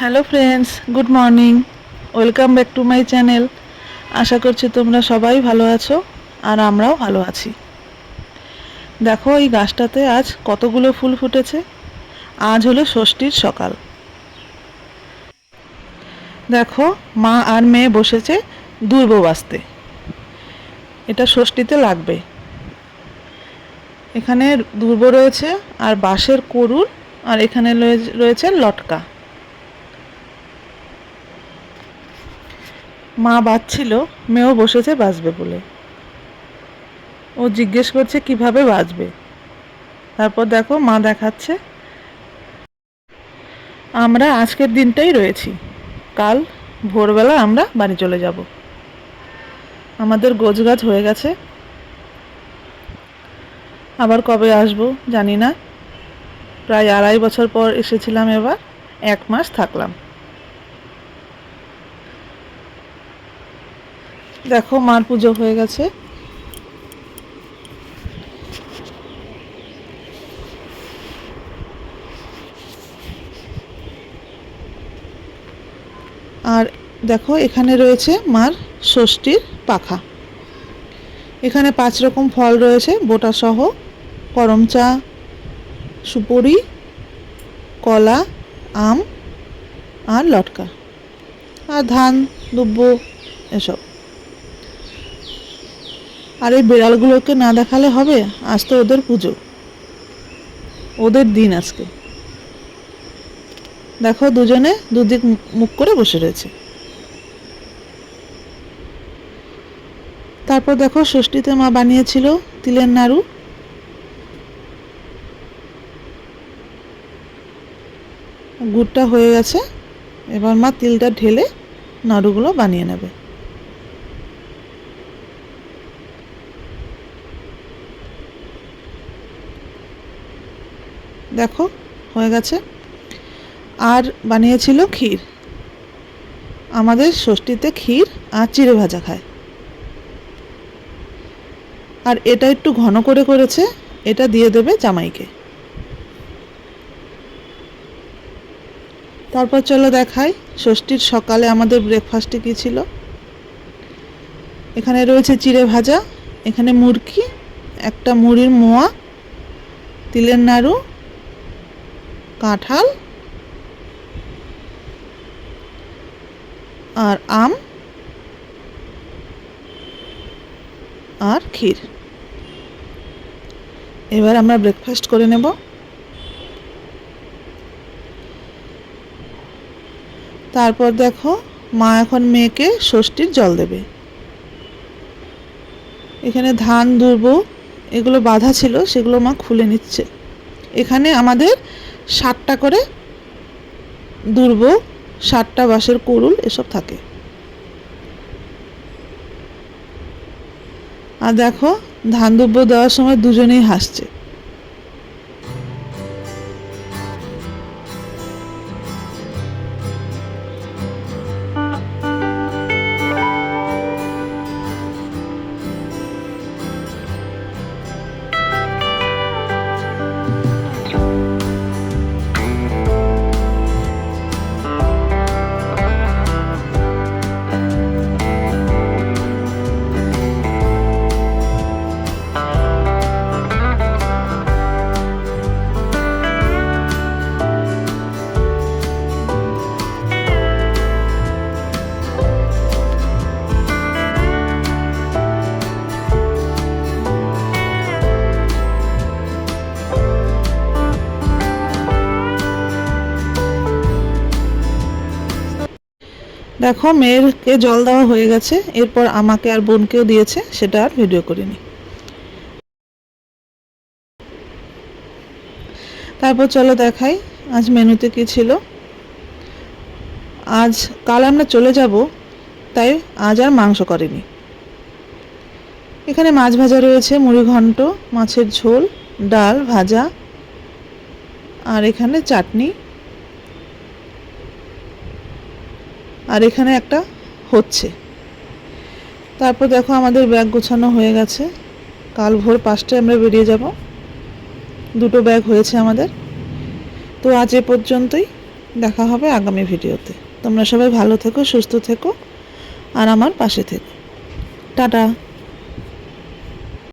Hello friends good morning welcome back to my channel আশা করছি তোমরা সবাই ভালো আছো আর আমরাও ভালো আছি। দেখো, এই গাছটাতে আজ কতগুলো ফুল ফুটেছে। আজ হলো ষষ্ঠীর সকাল। দেখো, মা আর মেয়ে বসেছে দুর্ব বাঁচতে। এটা ষষ্ঠীতে লাগবে। এখানে দুর্ব রয়েছে আর বাঁশের করুল আর এখানে রয়ে- রয়েছে লটকা। মা বাজছিল, মেয়েও বসেছে, বাজবে বলে। ও জিজ্ঞেস করছে, কীভাবে বাজবে? তারপর দেখো, মা দেখাচ্ছে। আমরা আজকের দিনটাই রয়েছি। কাল ভোরবেলা আমরা বাড়ি চলে যাব। আমাদের গোছ গাছ হয়ে গেছে। আবার কবে আসব জানি না। প্রায় আড়াই বছর পর এসেছিলাম এবার। এক মাস থাকলাম। দেখো, মার পুজো হয়ে গেছে। আর দেখো, এখানে রয়েছে মার ষষ্ঠীর পাখা। এখানে পাঁচ রকম ফল রয়েছে, বোটা সহ, করম চা, সুপুরি, কলা, আম আর লটকা। আর ধান দুব্য এসব। আর এই বিড়ালগুলোকে না দেখালে হবে? আজ তো ওদের পুজো। ওদের দিন আজকে। দেখো দুজনে দুদিক মুখ- করে বসে রয়েছে। তারপর দেখো ষষ্ঠীতে মা বানিয়েছিল তিলের নাড়ু। গুড়টা হয়ে গেছে। এবার মা তিলটা ঢেলে নাড়ুগুলো বানিয়ে নেবে। দেখো, হয়ে গেছে। আর বানিয়েছিল ক্ষীর। আমাদের ষষ্ঠীতে ক্ষীর আর চিড়ে ভাজা খায়। আর এটা একটু ঘন করে করেছে, এটা দিয়ে দেবে জামাইকে। তারপর চলো দেখাই, ষষ্ঠীর সকালে আমাদের ব্রেকফাস্টে কী ছিল? এখানে রয়েছে চিড়ে ভাজা, এখানে মুরগি একটা মুড়ির মোয়া, তিলের নাড়ু কাঁঠাল আর আম আর ক্ষীর। এবার আমরা ব্রেকফাস্ট করে নেব। তারপর দেখো, মা এখন মেয়েকে ষষ্ঠীর জল দেবে। এখানে ধান, দুর্ব, এগুলো বাঁধা ছিল, সেগুলো মা খুলে নিচ্ছে। এখানে আমাদের ষাটটা করে দুর্ব ষাটটা বাঁশের কুরুল এসব থাকে। আর দেখো, ধান দেওয়ার সময় দুজনেই হাসছে। দেখো, মেয়েরকে জল দেওয়া হয়ে গেছে, এরপর আমাকে আর বোনকেও দিয়েছে, সেটা আর ভিডিও করিনি। তারপর চলো দেখাই, আজ মেনুতে কি ছিল। আজ, কাল আমরা চলে যাব, তাই আজ আর মাংস করেনি। এখানে মাছ ভাজা রয়েছে, মুড়ি ঘন্ট, মাছের ঝোল, ডাল ভাজা, আর এখানে চাটনি। আর এখানে একটা হচ্ছে। তারপর দেখো আমাদের ব্যাগ গোছানো হয়ে গেছে। কাল ভোর পাঁচটায় আমরা বেরিয়ে যাব। দুটো ব্যাগ হয়েছে আমাদের। তো আজ এ পর্যন্তই। দেখা হবে আগামী ভিডিওতে। তোমরা সবাই ভালো থেকো, সুস্থ থেকো, আর আমার পাশে থেকো। টাটা।